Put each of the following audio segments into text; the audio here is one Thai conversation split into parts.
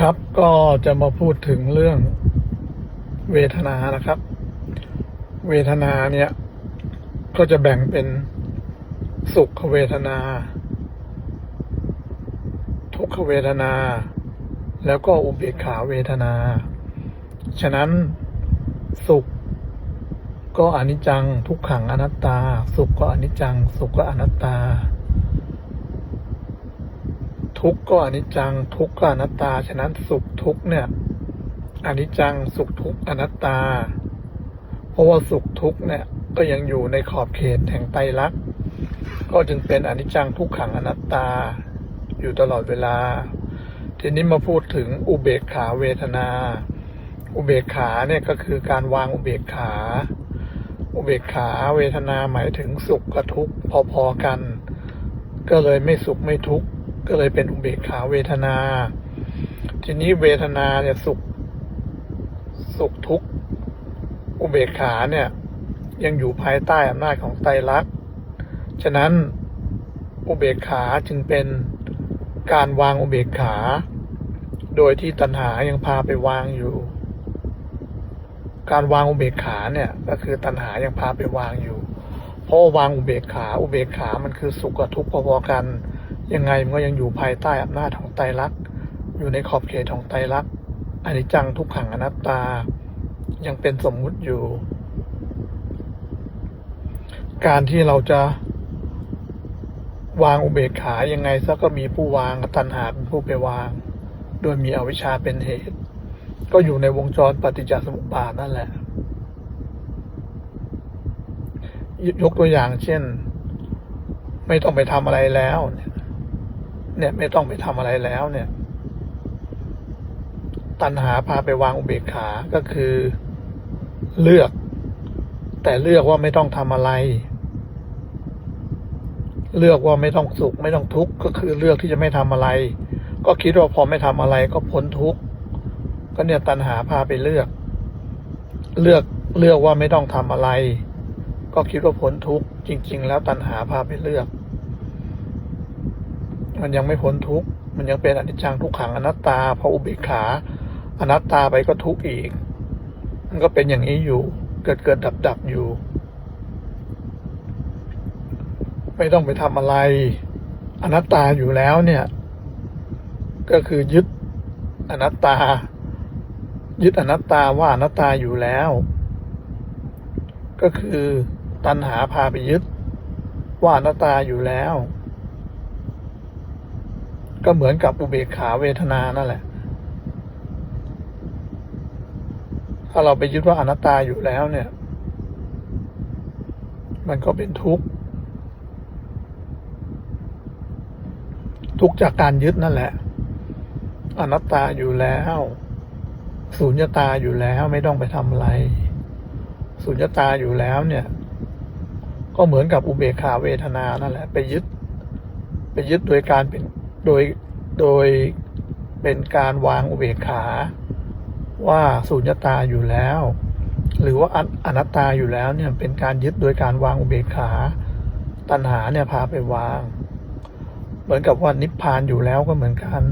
ครับก็จะมาพูดถึงเรื่องเวทนานะครับ เวทนาเนี่ย ก็จะแบ่งเป็นสุขเวทนา ทุกขเวทนา แล้วก็อุเบกขาเวทนา ฉะนั้นสุข ก็อนิจจังทุกขังอนัตตา สุขก็อนิจจัง สุขก็อนัตตา ทุกข์ก็อนิจจัง ทุกข์ก็อนัตตา ฉะนั้นสุขทุกข์เนี่ยอนิจจังสุขทุกข์อนัตตา เพราะว่าสุขทุกข์เนี่ยก็ยังอยู่ในขอบเขตแห่งไตรลักษณ์ก็จึงเป็นอนิจจังทุกขังอนัตตา อยู่ตลอดเวลา ทีนี้มาพูดถึงอุเบกขาเวทนา อุเบกขาเนี่ยก็คือการวางอุเบกขา อุเบกขาเวทนาหมายถึงสุขกับทุกข์พอๆกัน ก็เลยไม่สุขไม่ทุกข์ ก็เลยเป็นอุเบกขาเวทนา ทีนี้เวทนาเนี่ยสุข สุขทุกข์อุเบกขาเนี่ย ยังอยู่ภายใต้อำนาจของไตรลักษณ์ฉะนั้นอุเบกขาจึงเป็นการวางอุเบกขา โดยที่ตัณหายังพาไปวางอยู่ การวางอุเบกขาเนี่ย ก็คือตัณหายังพาไปวางอยู่ เพราะวางอุเบกขา อุเบกขามันคือสุขกับทุกข์พอๆกัน ยังไงมันก็ยังอยู่ภายใต้อำนาจของไตรลักษณ์อยู่ในขอบเขตของไตรลักษณ์อนิจจังทุกขังอนัตตา ยังเป็นสมมุติอยู่ การที่เราจะวางอุเบกขายังไงซะก็มีผู้วางตัณหาเป็นผู้ไปวาง โดยมีอวิชชาเป็นเหตุ ก็อยู่ในวงจรปฏิจจสมุปบาทนั่นแหละยยกตัวอย่างเช่น ไม่ต้องไปทำอะไรแล้วเนี่ย เนี่ยไม่ต้องไปทำอะไรแล้วเนี่ย ตัณหาพาไปวางอุเบกขา ก็คือ เลือก แต่เลือกว่าไม่ต้องทำอะไร เลือกว่าไม่ต้องสุข ไม่ต้องทุกข์ก็คือเลือกที่จะไม่ทำอะไร ก็คิดว่าพอไม่ทำอะไรก็พ้นทุกข์ก็เนี่ยตัณหาพาไปเลือก เลือกเลือกว่าไม่ต้องทำอะไร ก็คิดว่าพ้นทุกข์จริง ๆ แล้วตัณหาพาไปเลือก มันยังไม่พ้นทุกข์ มันยังเป็นอนิจจังทุกขังอนัตตาพออุเบกขา อนัตตาไปก็ทุกข์อีก มันก็เป็นอย่างนี้อยู่ เกิดเกิดดับดับอยู่ ไม่ต้องไปทำอะไร อนัตตาอยู่แล้วเนี่ย ก็คือยึดอนัตตา ยึดอนัตตาว่าอนัตตาอยู่แล้ว ก็คือตัณหาพาไปยึดว่าอนัตตาอยู่แล้ว ก็เหมือนกับอุเบกขาเวทนานั่นแหละ ถ้าเราไปยึดว่าอนัตตาอยู่แล้วเนี่ย มันก็เป็นทุกข์ ทุกข์จากการยึดนั่นแหละ อนัตตาอยู่แล้วสุญญตาอยู่แล้วไม่ต้องไปทำอะไรสุญญตาอยู่แล้วเนี่ย ก็เหมือนกับอุเบกขาเวทนานั่นแหละ ไปยึด ไปยึดโดยการเป็น โดยโดยเป็นการวางอุเบกขา ว่าสุญญตาอยู่แล้ว หรือว่าอนัตตาอยู่แล้วเนี่ยเป็นการยึดโดยการวางอุเบกขา ตัณหาเนี่ยพาไปวาง เหมือนกับว่านิพพานอยู่แล้วก็เหมือนกัน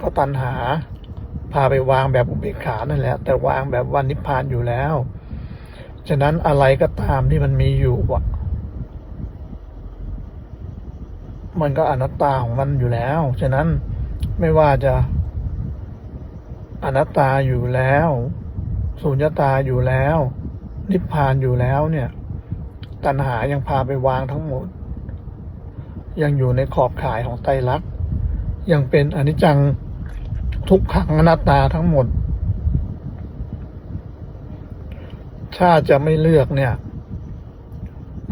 ก็ตัณหาพาไปวางแบบอุเบกขานั่นแหละ แต่วางแบบว่านิพพานอยู่แล้ว ฉะนั้นอะไรก็ตามที่มันมีอยู่อะ มันก็อนัตตาของมันอยู่แล้ว ฉะนั้นไม่ว่าจะอนัตตาอยู่แล้วสุญญตาอยู่แล้ว นิพพานอยู่แล้วเนี่ย ตัณหายังพาไปวางทั้งหมด ยังอยู่ในขอบข่ายของไตรลักษณ์ยังเป็นอนิจจังทุกขังอนัตตาทั้งหมด ถ้าจะไม่เลือกเนี่ย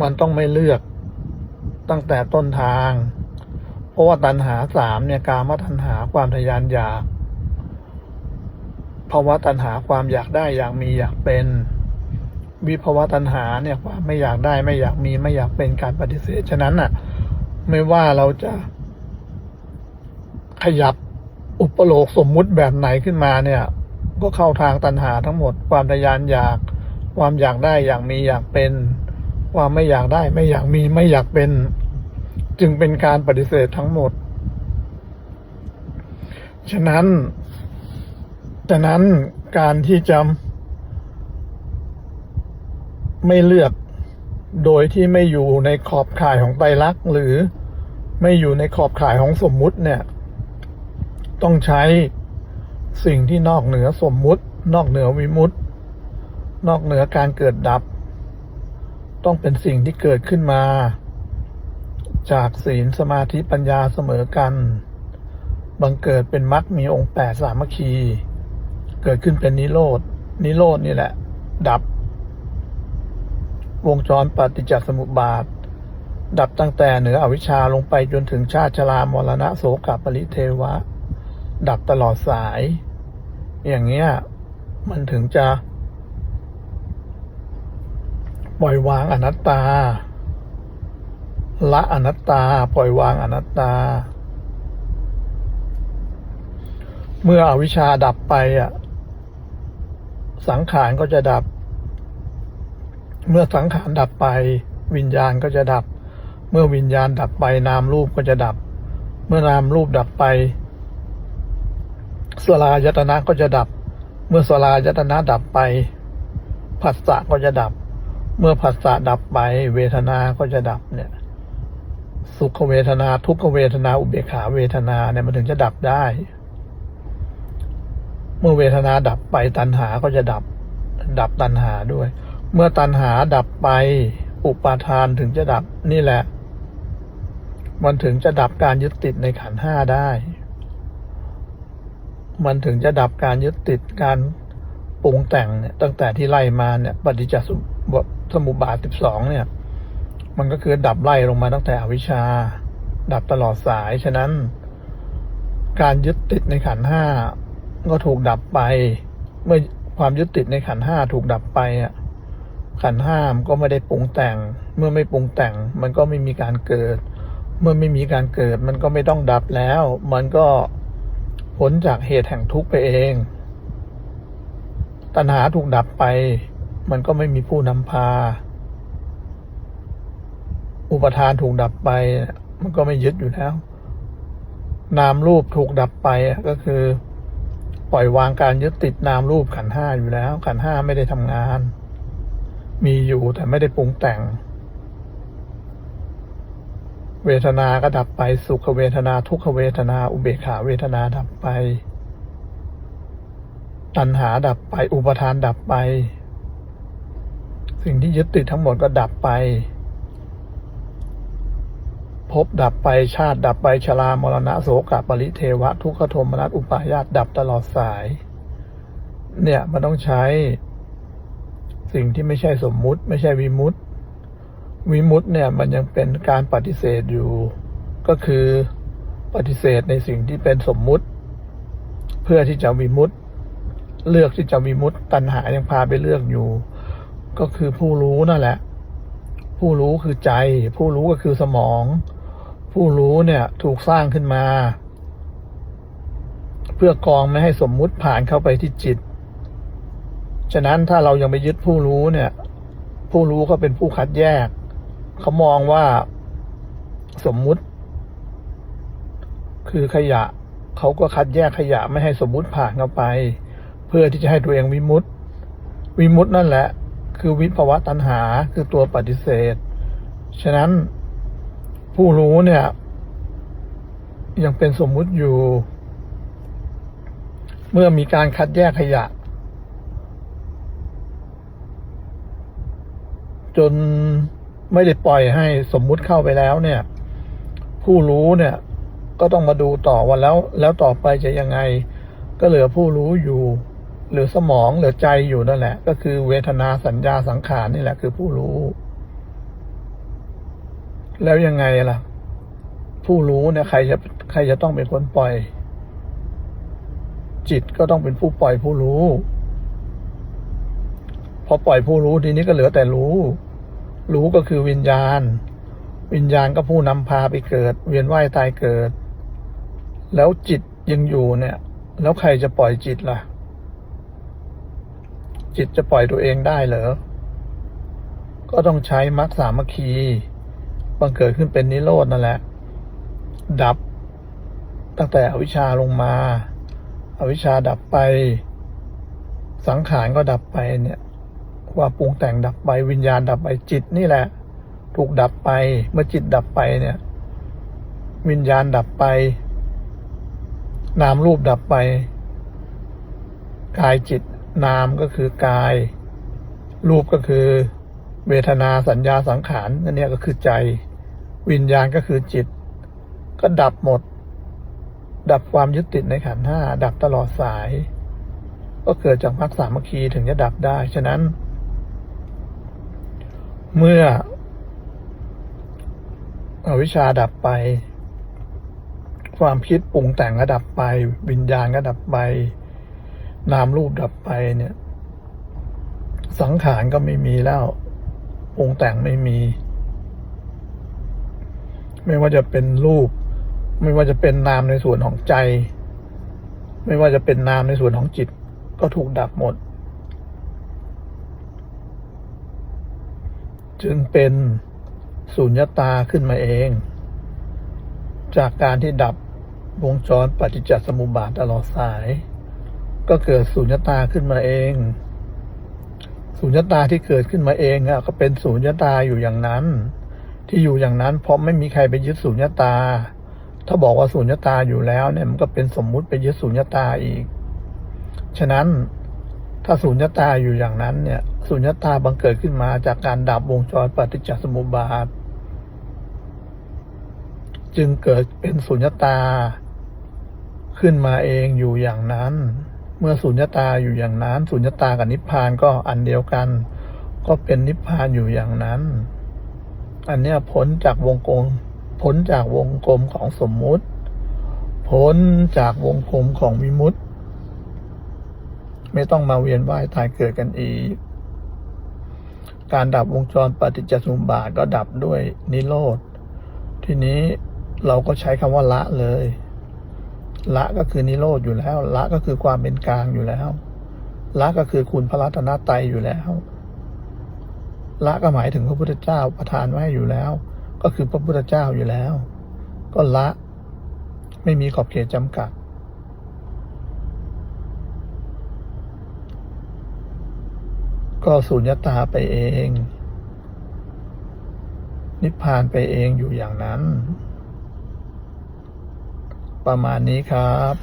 มันต้องไม่เลือกตั้งแต่ต้นทาง ราะว่าตัณหาสามเนี่ยกามตัณหาความทะยานอยากภาวะตัณหาความอยากได้อยากมีอยากเป็น วิภาวะตัณหาเนี่ยความไม่อยากได้ไม่อยากมีไม่อยากเป็นการปฏิเสธฉะนั้นน่ะ ไม่ว่าเราจะขยับอุปโลกสมมุติแบบไหนขึ้นมาเนี่ย ก็เข้าทางตัณหาทั้งหมด ความทะยานอยาก ความอยากได้อยากมีอยากเป็น ความไม่อยากได้ไม่อยากมีไม่อยากเป็น จึงเป็นการปฏิเสธทั้งหมด ฉะนั้นฉะนั้นการที่จะไม่เลือกโดยที่ไม่อยู่ในขอบข่ายของไตรลักษณ์หรือไม่อยู่ในขอบข่ายของสมมุติเนี่ย ต้องใช้สิ่งที่นอกเหนือสมมุติ นอกเหนือวิมุตตินอกเหนือการเกิดดับ ต้องเป็นสิ่งที่เกิดขึ้นมา จากศีลสมาธิปัญญาเสมอกัน บังเกิดเป็นมรรคมีองค์แปดสามัคคี เกิดขึ้นเป็นนิโรดนิโรดนี่แหละ ดับ วงจรปฏิจจสมุปบาท ดับตั้งแต่เหนืออวิชชาลงไปจนถึงชาติชรามรณะโสกปริเทวะ ดับตลอดสาย อย่างเงี้ย มันถึงจะ ปล่อยวางอนัตตา ละอนัตตา ปล่อยวางอนัตตา เมื่ออวิชชาดับไปอะ สังขารก็จะดับ เมื่อสังขารดับไป วิญญาณก็จะดับ เมื่อวิญญาณดับไป นามรูปก็จะดับ เมื่อนามรูปดับไปสลายตนะก็จะดับ เมื่อสลายตนะดับไปผัสสะก็จะดับ เมื่อผัสสะดับไป เวทนา ก็จะดับเนี่ย สุขเวทนา ทุกขเวทนา อุเบกขาเวทนาเนี่ยมันถึงจะดับได้ เมื่อเวทนาดับไปตัณหาก็จะดับ ดับตัณหาด้วย เมื่อตัณหาดับไปอุปาทานถึงจะดับนี่แหละ มันถึงจะดับการยึดติดในขันห้าได้ มันถึงจะดับการยึดติดการปรุงแต่งเนี่ยตั้งแต่ที่ไล่มาเนี่ย ปฏิจจสมุปสมุปบาทสิบสองเนี่ย มันก็คือดับไล่ลงมาตั้งแต่อวิชชา ดับตลอดสาย ฉะนั้น การยึดติดในขันห้าก็ถูกดับไป เมื่อความยึดติดในขันห้าถูกดับไปอะขันห้ามนก็ไม่ได้ปรุงแต่ง เมื่อไม่ปรุงแต่ง มันก็ไม่มีการเกิด เมื่อไม่มีการเกิด มันก็ไม่ต้องดับแล้ว มันก็พ้นจากเหตุแห่งทุกข์ไปเอง ตัณหาถูกดับไป มันก็ไม่มีผู้นำพา อุปทานถูกดับไป มันก็ไม่ยึดอยู่แล้ว นามรูปถูกดับไปก็คือ ปล่อยวางการยึดติดนามรูปขันห้าอยู่แล้ว ขันห้าไม่ได้ทำงาน มีอยู่แต่ไม่ได้ปรุงแต่ง เวทนาก็ดับไป สุขเวทนาทุกขเวทนา อุเบกขาเวทนาดับไป ตัณหาดับไป อุปทานดับไป สิ่งที่ยึดติดทั้งหมดก็ดับไป ภพดับไปชาติดับไปชรามรณะโสกะปริเทวะ ทุกขโทมนัสอุปาญาตดับตลอดสาย เนี่ยมันต้องใช้ สิ่งที่ไม่ใช่สมมุติ ไม่ใช่วิมุตติวิมุตติเนี่ยมันยังเป็นการปฏิเสธอยู่ ก็คือปฏิเสธในสิ่งที่เป็นสมมุติ เพื่อที่จะวิมุตติเลือกที่จะวิมุตติตัณหายังพาไปเลือกอยู่ ก็คือผู้รู้นั่นแหละ ผู้รู้คือใจ ผู้รู้ก็คือสมอง ผู้รู้เนี่ยถูกสร้างขึ้นมา เพื่อกองไม่ให้สมมุติผ่านเข้าไปที่จิต ฉะนั้นถ้าเรายังไปยึดผู้รู้เนี่ย ผู้รู้ก็เป็นผู้คัดแยก เขามองว่าสมมุติ คือขยะ เขาก็คัดแยกขยะไม่ให้สมมุติผ่านเข้าไป เพื่อที่จะให้ตัวเองวิมุตติวิมุตตินั่นแหละ คือวิภวะตัณหาคือตัวปฏิเสธ ฉะนั้น ผู้รู้เนี่ย ยังเป็นสมมุติอยู่ เมื่อมีการคัดแยกขยะ จนไม่ได้ปล่อยให้สมมุติเข้าไปแล้วเนี่ย ผู้รู้เนี่ย ก็ต้องมาดูต่อว่าแล้ว แล้วต่อไปจะยังไง ก็เหลือผู้รู้อยู่หลือสมองเหลือใจอยู่นั่นแหละ ก็คือเวทนาสัญญาสังขารนี่แหละคือผู้รู้ แล้วยังไงล่ะ ผู้รู้เนี่ยใครจะใครจะต้องเป็นคนปล่อย จิตก็ต้องเป็นผู้ปล่อยผู้รู้ พอปล่อยผู้รู้ทีนี้ก็เหลือแต่รู้ รู้ก็คือวิญญาณ วิญญาณก็ผู้นำพาไปเกิด เวียนว่ายตายเกิด แล้วจิตยังอยู่เนี่ย แล้วใครจะปล่อยจิตล่ะ จิตจะปล่อยตัวเองได้เหรอก็ต้องใช้มรรคสามัคคี บังเกิดขึ้นเป็นนิโรดนั่นแหละ ดับ ตั้งแต่อวิชชาลงมาอวิชชาดับไป สังขารก็ดับไปเนี่ยความปรุงแต่งดับไปวิญญาณดับไปจิตนี่แหละ ถูกดับไปเมื่อจิตดับไปเนี่ย วิญญาณดับไป นามรูปดับไป กายจิตนามก็คือกาย รูปก็คือ เวทนาสัญญาสังขารอันเนี้ยก็คือใจ วิญญาณก็คือจิต ก็ดับหมด ดับความยึดติดในขันธ์ห้าดับตลอดสาย ก็เกิดจากมรรคสามัคคีถึงจะดับได้ ฉะนั้น เมื่ออวิชชาดับไป ความคิดปรุงแต่งก็ดับไป วิญญาณก็ดับไป นามรูปดับไปเนี่ย สังขารก็ไม่มีแล้วปรุงแต่งไม่มี ไม่ว่าจะเป็นรูป ไม่ว่าจะเป็นนามในส่วนของใจ ไม่ว่าจะเป็นนามในส่วนของจิต ก็ถูกดับหมด จึงเป็นสุญญตาขึ้นมาเอง จากการที่ดับวงจรปฏิจจสมุปบาทตลอดสาย ก็เกิดสุญญตาขึ้นมาเองสุญญตาที่เกิดขึ้นมาเองอะก็เป็นสุญญตาอยู่อย่างนั้น ที่อยู่อย่างนั้นเพราะไม่มีใครไปยึดสุญญตา ถ้าบอกว่าสุญญตาอยู่แล้วเนี่ยมันก็เป็นสมมุติไปยึดสุญญตาอีก ฉะนั้นถ้าสุญญตาอยู่อย่างนั้นเนี่ยสุญญตาบังเกิดขึ้นมาจากการดับวงจรปฏิจจสมุปบาท จึงเกิดเป็นสุญญตา ขึ้นมาเองอยู่อย่างนั้น เมื่อสุญญตาอยู่อย่างนั้นสุญญตากับนิพพานก็อันเดียวกัน ก็เป็นนิพพานอยู่อย่างนั้น อันเนี้ยพ้นจากวงกลมพ้นจากวงกลมของสมมุติ พ้นจากวงกลมของวิมุตติไม่ต้องมาเวียนว่ายตายเกิดกันอีก การดับวงจรปฏิจจสมุปบาทก็ดับด้วยนิโรธ ทีนี้เราก็ใช้คำว่าละเลย ละก็คือนิโรธอยู่แล้ว ละก็คือความเป็นกลางอยู่แล้ว ละก็คือคุณพระรัตนตรัยอยู่แล้ว ละก็หมายถึงพระพุทธเจ้าประทานไว้อยู่แล้ว ก็คือพระพุทธเจ้าอยู่แล้ว ก็ละ ไม่มีขอบเขตจำกัด ก็สุญญตาไปเอง นิพพานไปเองอยู่อย่างนั้น ประมาณนี้ครับ